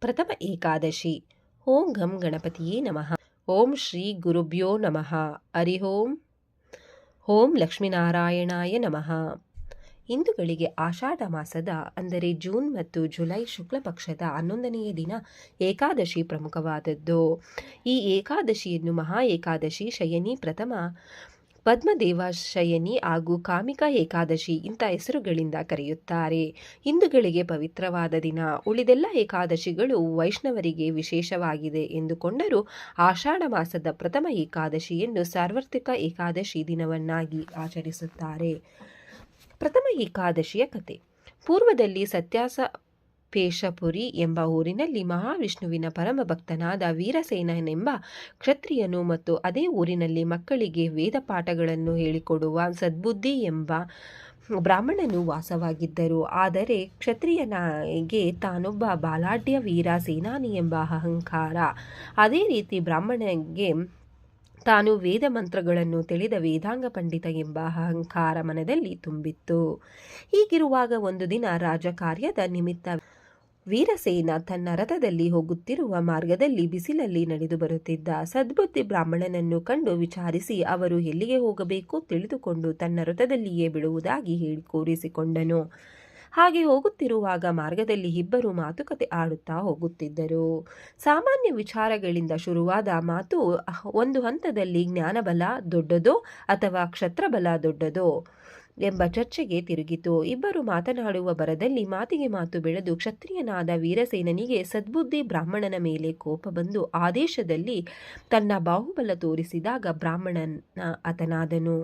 ಪ್ರಥಮ ಏಕಾದಶಿ. ಓಂ ಗಂ ಗಣಪತಿಯೇ ನಮಃ. ಓಂ ಶ್ರೀ ಗುರುಭ್ಯೋ ನಮಃ. ಹರಿ ಓಂ. ಓಂ ಲಕ್ಷ್ಮೀನಾರಾಯಣಾಯ ನಮಃ. ಹಿಂದುಗಳಿಗೆ ಆಷಾಢ ಮಾಸದ, ಅಂದರೆ ಜೂನ್ ಮತ್ತು ಜುಲೈ ಶುಕ್ಲ ಪಕ್ಷದ ಹನ್ನೊಂದನೆಯ ದಿನ ಏಕಾದಶಿ ಪ್ರಮುಖವಾದದ್ದು. ಈ ಏಕಾದಶಿಯನ್ನು ಮಹಾ ಏಕಾದಶಿ ಶಯನಿ ಪ್ರಥಮ ಪದ್ಮದೇವ ಶಯನಿ ಹಾಗೂ ಕಾಮಿಕಾ ಏಕಾದಶಿ ಇಂಥ ಹೆಸರುಗಳಿಂದ ಕರೆಯುತ್ತಾರೆ. ಹಿಂದುಗಳಿಗೆ ಪವಿತ್ರವಾದ ದಿನ. ಉಳಿದೆಲ್ಲ ಏಕಾದಶಿಗಳು ವೈಷ್ಣವರಿಗೆ ವಿಶೇಷವಾಗಿದೆ ಎಂದುಕೊಂಡರೂ ಆಷಾಢ ಮಾಸದ ಪ್ರಥಮ ಏಕಾದಶಿಯನ್ನು ಸಾರ್ವತ್ರಿಕ ಏಕಾದಶಿ ದಿನವನ್ನಾಗಿ ಆಚರಿಸುತ್ತಾರೆ. ಪ್ರಥಮ ಏಕಾದಶಿಯ ಕತೆ. ಪೂರ್ವದಲ್ಲಿ ಸತ್ಯಾಸ ಪೇಶಪುರಿ ಎಂಬ ಊರಿನಲ್ಲಿ ಮಹಾವಿಷ್ಣುವಿನ ಪರಮ ಭಕ್ತನಾದ ವೀರಸೇನನೆಂಬ ಕ್ಷತ್ರಿಯನು ಮತ್ತು ಅದೇ ಊರಿನಲ್ಲಿ ಮಕ್ಕಳಿಗೆ ವೇದ ಪಾಠಗಳನ್ನು ಹೇಳಿಕೊಡುವ ಸದ್ಬುದ್ಧಿ ಎಂಬ ಬ್ರಾಹ್ಮಣನು ವಾಸವಾಗಿದ್ದರು. ಆದರೆ ಕ್ಷತ್ರಿಯನಿಗೆ ತಾನೊಬ್ಬ ಬಾಲಾಢ್ಯ ವೀರ ಸೇನಾನಿ ಎಂಬ ಅಹಂಕಾರ. ಅದೇ ರೀತಿ ಬ್ರಾಹ್ಮಣನಿಗೆ ತಾನು ವೇದ ಮಂತ್ರಗಳನ್ನು ತಿಳಿದ ವೇದಾಂಗ ಪಂಡಿತ ಎಂಬ ಅಹಂಕಾರ ಮನದಲ್ಲಿ ತುಂಬಿತ್ತು. ಹೀಗಿರುವಾಗ ಒಂದು ದಿನ ರಾಜಕಾರ್ಯದ ನಿಮಿತ್ತ ವೀರಸೇನ ತನ್ನ ರಥದಲ್ಲಿ ಹೋಗುತ್ತಿರುವ ಮಾರ್ಗದಲ್ಲಿ ಬಿಸಿಲಲ್ಲಿ ನಡೆದು ಬರುತ್ತಿದ್ದ ಸದ್ಬುದ್ಧಿ ಬ್ರಾಹ್ಮಣನನ್ನು ಕಂಡು ವಿಚಾರಿಸಿ ಅವರು ಎಲ್ಲಿಗೆ ಹೋಗಬೇಕು ತಿಳಿದುಕೊಂಡು ತನ್ನ ರಥದಲ್ಲಿಯೇ ಬಿಡುವುದಾಗಿ ಹೇಳಿ ಕೋರಿಸಿಕೊಂಡನು. ಹಾಗೆ ಹೋಗುತ್ತಿರುವಾಗ ಮಾರ್ಗದಲ್ಲಿ ಇಬ್ಬರು ಮಾತುಕತೆ ಆಡುತ್ತಾ ಹೋಗುತ್ತಿದ್ದರು. ಸಾಮಾನ್ಯ ವಿಚಾರಗಳಿಂದ ಶುರುವಾದ ಮಾತು ಒಂದು ಹಂತದಲ್ಲಿ ಜ್ಞಾನಬಲ ದೊಡ್ಡದೋ ಅಥವಾ ಕ್ಷತ್ರಬಲ ದೊಡ್ಡದೋ? ಎಂಬ ಚರ್ಚೆಗೆ ತಿರುಗಿತು. ಇಬ್ಬರು ಮಾತನಾಡುವ ಬರದಲ್ಲಿ ಮಾತಿಗೆ ಮಾತು ಬೆಳೆದು ಕ್ಷತ್ರಿಯನಾದ ವೀರಸೇನನಿಗೆ ಸದ್ಬುದ್ಧಿ ಬ್ರಾಹ್ಮಣನ ಮೇಲೆ ಕೋಪ ಬಂದು ಆದೇಶದಲ್ಲಿ ತನ್ನ ಬಾಹುಬಲ ತೋರಿಸಿದಾಗ ಬ್ರಾಹ್ಮಣನ ಅತನಾದನು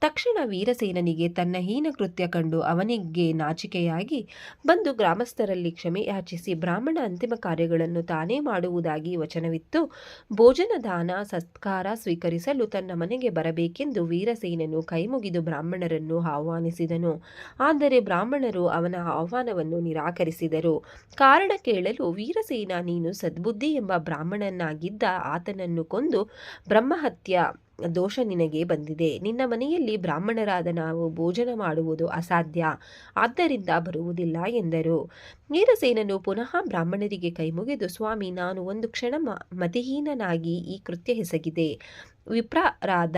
ತಕ್ಷಣ ವೀರಸೇನನಿಗೆ ತನ್ನ ಹೀನ ಕೃತ್ಯ ಕಂಡು ಅವನಿಗೆ ನಾಚಿಕೆಯಾಗಿ ಬಂದು ಗ್ರಾಮಸ್ಥರಲ್ಲಿ ಕ್ಷಮೆ ಯಾಚಿಸಿ ಬ್ರಾಹ್ಮಣ ಅಂತಿಮ ಕಾರ್ಯಗಳನ್ನು ತಾನೇ ಮಾಡುವುದಾಗಿ ವಚನವಿತ್ತು. ಭೋಜನ ದಾನ, ಸತ್ಕಾರ ಸ್ವೀಕರಿಸಲು ತನ್ನ ಮನೆಗೆ ಬರಬೇಕೆಂದು ವೀರಸೇನನು ಕೈಮುಗಿದು ಬ್ರಾಹ್ಮಣರನ್ನು ಆಹ್ವಾನಿಸಿದನು. ಆದರೆ ಬ್ರಾಹ್ಮಣರು ಅವನ ಆಹ್ವಾನವನ್ನು ನಿರಾಕರಿಸಿದರು. ಕಾರಣ ಕೇಳಲು ವೀರಸೇನ ನೀನು ಸದ್ಬುದ್ಧಿ ಎಂಬ ಬ್ರಾಹ್ಮಣನಾಗಿದ್ದ ಆತನನ್ನು ಕೊಂದು ಬ್ರಹ್ಮಹತ್ಯ ದೋಷ ನಿನಗೆ ಬಂದಿದೆ. ನಿನ್ನ ಮನೆಯಲ್ಲಿ ಬ್ರಾಹ್ಮಣರಾದ ನಾವು ಭೋಜನ ಮಾಡುವುದು ಅಸಾಧ್ಯ. ಆದ್ದರಿಂದ ಬರುವುದಿಲ್ಲ ಎಂದರು. ನೀರಸೇನನು ಪುನಃ ಬ್ರಾಹ್ಮಣರಿಗೆ ಕೈಮುಗಿದು, ಸ್ವಾಮಿ, ನಾನು ಒಂದು ಕ್ಷಣ ಮತಿಹೀನನಾಗಿ ಈ ಕೃತ್ಯ ಹೆಸಗಿದೆ ವಿಪ್ರರಾದ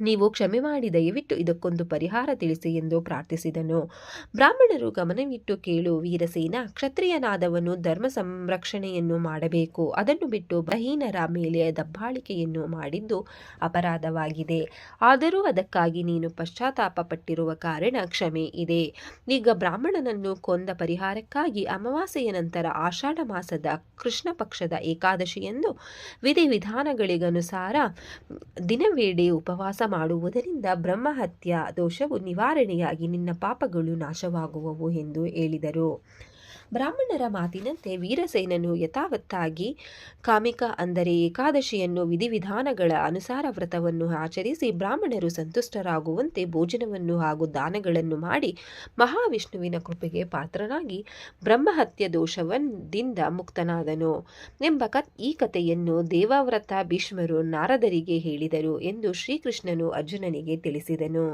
ನೀವು ಕ್ಷಮೆ ಮಾಡಿ, ದಯವಿಟ್ಟು ಇದಕ್ಕೊಂದು ಪರಿಹಾರ ತಿಳಿಸಿ ಎಂದು ಪ್ರಾರ್ಥಿಸಿದನು. ಬ್ರಾಹ್ಮಣರು ಗಮನವಿಟ್ಟು ಕೇಳು, ವೀರಸೇನ, ಕ್ಷತ್ರಿಯನಾದವನು ಧರ್ಮ ಸಂರಕ್ಷಣೆಯನ್ನು ಮಾಡಬೇಕು. ಅದನ್ನು ಬಿಟ್ಟು ಬಹೀನರ ಮೇಲೆ ದಬ್ಬಾಳಿಕೆಯನ್ನು ಮಾಡಿದ್ದು ಅಪರಾಧವಾಗಿದೆ. ಆದರೂ ಅದಕ್ಕಾಗಿ ನೀನು ಪಶ್ಚಾತ್ತಾಪ ಪಟ್ಟಿರುವ ಕಾರಣ ಕ್ಷಮೆ ಇದೆ. ಈಗ ಬ್ರಾಹ್ಮಣನನ್ನು ಕೊಂದ ಪರಿಹಾರಕ್ಕಾಗಿ ಅಮಾವಾಸ್ಯೆಯ ನಂತರ ಆಷಾಢ ಮಾಸದ ಕೃಷ್ಣ ಪಕ್ಷದ ಏಕಾದಶಿಯೆಂದು ವಿಧಿವಿಧಾನಗಳಿಗನುಸಾರ ದಿನವೇಳೆ ಉಪವಾಸ ಮಾಡುವುದರಿಂದ ಬ್ರಹ್ಮಹತ್ಯ ದೋಷವು ನಿವಾರಣೆಯಾಗಿ ನಿನ್ನ ಪಾಪಗಳು ನಾಶವಾಗುವವು ಎಂದು ಹೇಳಿದರು. ಬ್ರಾಹ್ಮಣರ ಮಾತಿನಂತೆ ವೀರಸೇನನು ಯಥಾವತ್ತಾಗಿ ಕಾಮಿಕ ಅಂದರೆ ಏಕಾದಶಿಯನ್ನು ವಿಧಿವಿಧಾನಗಳ ಅನುಸಾರ ವ್ರತವನ್ನು ಆಚರಿಸಿ ಬ್ರಾಹ್ಮಣರು ಸಂತುಷ್ಟರಾಗುವಂತೆ ಭೋಜನವನ್ನು ಹಾಗೂ ದಾನಗಳನ್ನು ಮಾಡಿ ಮಹಾವಿಷ್ಣುವಿನ ಕೃಪೆಗೆ ಪಾತ್ರನಾಗಿ ಬ್ರಹ್ಮಹತ್ಯ ದೋಷವನ್ನಿಂದ ಮುಕ್ತನಾದನು ಎಂಬ ಕತ್ ಈ ಕಥೆಯನ್ನು ದೇವವ್ರತ ಭೀಷ್ಮರು ನಾರದರಿಗೆ ಹೇಳಿದರು ಎಂದು ಶ್ರೀಕೃಷ್ಣನು ಅರ್ಜುನನಿಗೆ ತಿಳಿಸಿದನು.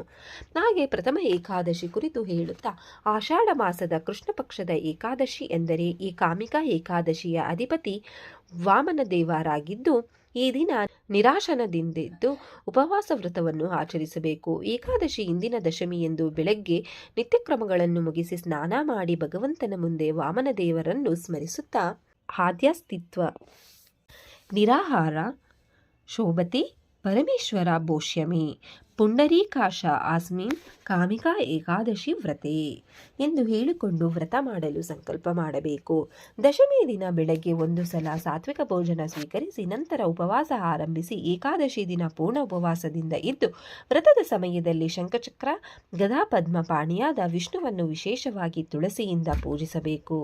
ಹಾಗೆ ಪ್ರಥಮ ಏಕಾದಶಿ ಕುರಿತು ಹೇಳುತ್ತಾ, ಆಷಾಢ ಮಾಸದ ಕೃಷ್ಣ ಪಕ್ಷದ ಏಕಾದಶಿ ಎಂದರೆ ಈ ಕಾಮಿಕಾ ಏಕಾದಶಿಯ ಅಧಿಪತಿ ವಾಮನ ದೇವರಾಗಿದ್ದು, ಈ ದಿನ ನಿರಾಶನದಿಂದಿದ್ದು ಉಪವಾಸ ವ್ರತವನ್ನು ಆಚರಿಸಬೇಕು. ಏಕಾದಶಿ ಇಂದಿನ ದಶಮಿ ಎಂದು ಬೆಳಗ್ಗೆ ನಿತ್ಯಕ್ರಮಗಳನ್ನು ಮುಗಿಸಿ ಸ್ನಾನ ಮಾಡಿ ಭಗವಂತನ ಮುಂದೆ ವಾಮನ ದೇವರನ್ನು ಸ್ಮರಿಸುತ್ತಾ ಆದ್ಯಾಸ್ತಿತ್ವ ನಿರಾಹಾರ, ಶೋಭತಿ, ಪರಮೇಶ್ವರ ಭೋಷ್ಯಮಿ ಪುಂಡರೀಕಾಶ ಆಸ್ಮಿನ್ ಕಾಮಿಕಾ ಏಕಾದಶಿ ವ್ರತೆ ಎಂದು ಹೇಳಿಕೊಂಡು ವ್ರತ ಮಾಡಲು ಸಂಕಲ್ಪ ಮಾಡಬೇಕು. ದಶಮಿ ದಿನ ಬೆಳಗ್ಗೆ ಒಂದು ಸಲ ಸಾತ್ವಿಕ ಭೋಜನ ಸ್ವೀಕರಿಸಿ ನಂತರ ಉಪವಾಸ ಆರಂಭಿಸಿ ಏಕಾದಶಿ ದಿನ ಪೂರ್ಣ ಉಪವಾಸದಿಂದ ಇದ್ದು, ವ್ರತದ ಸಮಯದಲ್ಲಿ ಶಂಖಚಕ್ರ ಗದಾ ಪದ್ಮ ಪಾಣಿಯಾದ ವಿಷ್ಣುವನ್ನು ವಿಶೇಷವಾಗಿ ತುಳಸಿಯಿಂದ ಪೂಜಿಸಬೇಕು.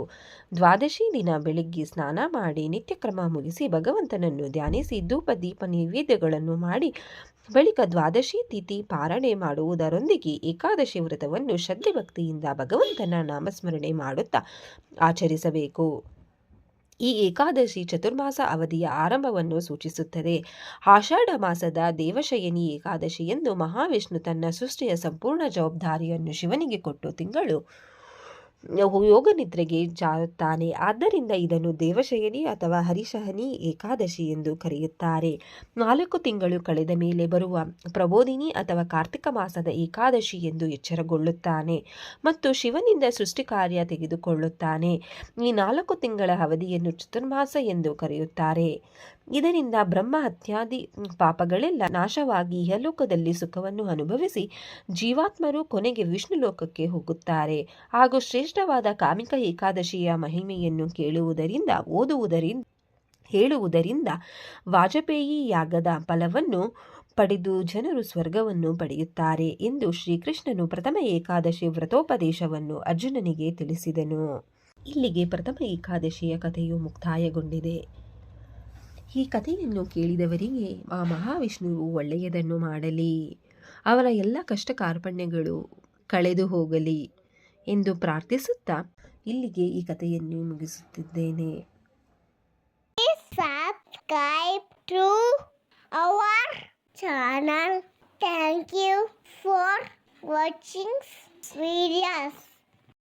ದ್ವಾದಶಿ ದಿನ ಬೆಳಗ್ಗೆ ಸ್ನಾನ ಮಾಡಿ ನಿತ್ಯಕ್ರಮ ಮುಗಿಸಿ ಭಗವಂತನನ್ನು ಧ್ಯಾನಿಸಿ ಧೂಪ ದೀಪ ನೈವೇದ್ಯಗಳನ್ನು ಮಾಡಿ ಬಳಿಕ ದ್ವಾದಶಿ ತಿಥಿ ಪಾರಣೆ ಮಾಡುವುದರೊಂದಿಗೆ ಏಕಾದಶಿ ವ್ರತವನ್ನು ಶ್ರದ್ಧೆ ಭಕ್ತಿಯಿಂದ ಭಗವಂತನ ನಾಮಸ್ಮರಣೆ ಮಾಡುತ್ತಾ ಆಚರಿಸಬೇಕು. ಈ ಏಕಾದಶಿ ಚತುರ್ಮಾಸ ಅವಧಿಯ ಆರಂಭವನ್ನು ಸೂಚಿಸುತ್ತದೆ. ಆಷಾಢ ಮಾಸದ ದೇವಶಯನಿ ಏಕಾದಶಿ ಎಂದು ಮಹಾವಿಷ್ಣು ತನ್ನ ಸೃಷ್ಟಿಯ ಸಂಪೂರ್ಣ ಜವಾಬ್ದಾರಿಯನ್ನು ಶಿವನಿಗೆ ಕೊಟ್ಟು ತಿಂಗಳು ಯೋಗ ನಿದ್ರೆಗೆ ಜಾರುತ್ತಾನೆ. ಆದ್ದರಿಂದ ಇದನ್ನು ದೇವಶಯನಿ ಅಥವಾ ಹರಿಶಹನಿ ಏಕಾದಶಿ ಎಂದು ಕರೆಯುತ್ತಾರೆ. ನಾಲ್ಕು ತಿಂಗಳು ಕಳೆದ ಮೇಲೆ ಬರುವ ಪ್ರಬೋಧಿನಿ ಅಥವಾ ಕಾರ್ತಿಕ ಮಾಸದ ಏಕಾದಶಿ ಎಂದು ಎಚ್ಚರಗೊಳ್ಳುತ್ತಾನೆ ಮತ್ತು ಶಿವನಿಂದ ಸೃಷ್ಟಿ ಕಾರ್ಯ ತೆಗೆದುಕೊಳ್ಳುತ್ತಾನೆ. ಈ ನಾಲ್ಕು ತಿಂಗಳ ಅವಧಿಯನ್ನು ಚತುರ್ಮಾಸ ಎಂದು ಕರೆಯುತ್ತಾರೆ. ಇದರಿಂದ ಬ್ರಹ್ಮ ಹತ್ಯಾದಿ ಪಾಪಗಳೆಲ್ಲ ನಾಶವಾಗಿ ಇಹಲೋಕದಲ್ಲಿ ಸುಖವನ್ನು ಅನುಭವಿಸಿ ಜೀವಾತ್ಮರು ಕೊನೆಗೆ ವಿಷ್ಣು ಲೋಕಕ್ಕೆ ಹೋಗುತ್ತಾರೆ. ಹಾಗೂ ಶ್ರೇಷ್ಠವಾದ ಕಾಮಿಕ ಏಕಾದಶಿಯ ಮಹಿಮೆಯನ್ನು ಕೇಳುವುದರಿಂದ, ಓದುವುದರಿಂದ, ಹೇಳುವುದರಿಂದ ವಾಜಪೇಯಿ ಯಾಗದ ಫಲವನ್ನು ಪಡೆದು ಜನರು ಸ್ವರ್ಗವನ್ನು ಪಡೆಯುತ್ತಾರೆ ಎಂದು ಶ್ರೀಕೃಷ್ಣನು ಪ್ರಥಮ ಏಕಾದಶಿ ವ್ರತೋಪದೇಶವನ್ನು ಅರ್ಜುನನಿಗೆ ತಿಳಿಸಿದನು. ಇಲ್ಲಿಗೆ ಪ್ರಥಮ ಏಕಾದಶಿಯ ಕಥೆಯು ಮುಕ್ತಾಯಗೊಂಡಿದೆ. ಈ ಕಥೆಯನ್ನು ಕೇಳಿದವರಿಗೆ ಆ ಮಹಾವಿಷ್ಣುವು ಒಳ್ಳೆಯದನ್ನು ಮಾಡಲಿ. ಅವರ ಎಲ್ಲ ಕಷ್ಟ ಕಾರ್ಪಣ್ಯಗಳು ಕಳೆದು ಹೋಗಲಿ. ಎಂದು ಪ್ರಾರ್ಥಿಸುತ್ತಾ ಇಲ್ಲಿಗೆ ಈ ಕಥೆಯನ್ನು ಮುಗಿಸುತ್ತಿದ್ದೇನೆ subscribe to our channel. Thank you for watching.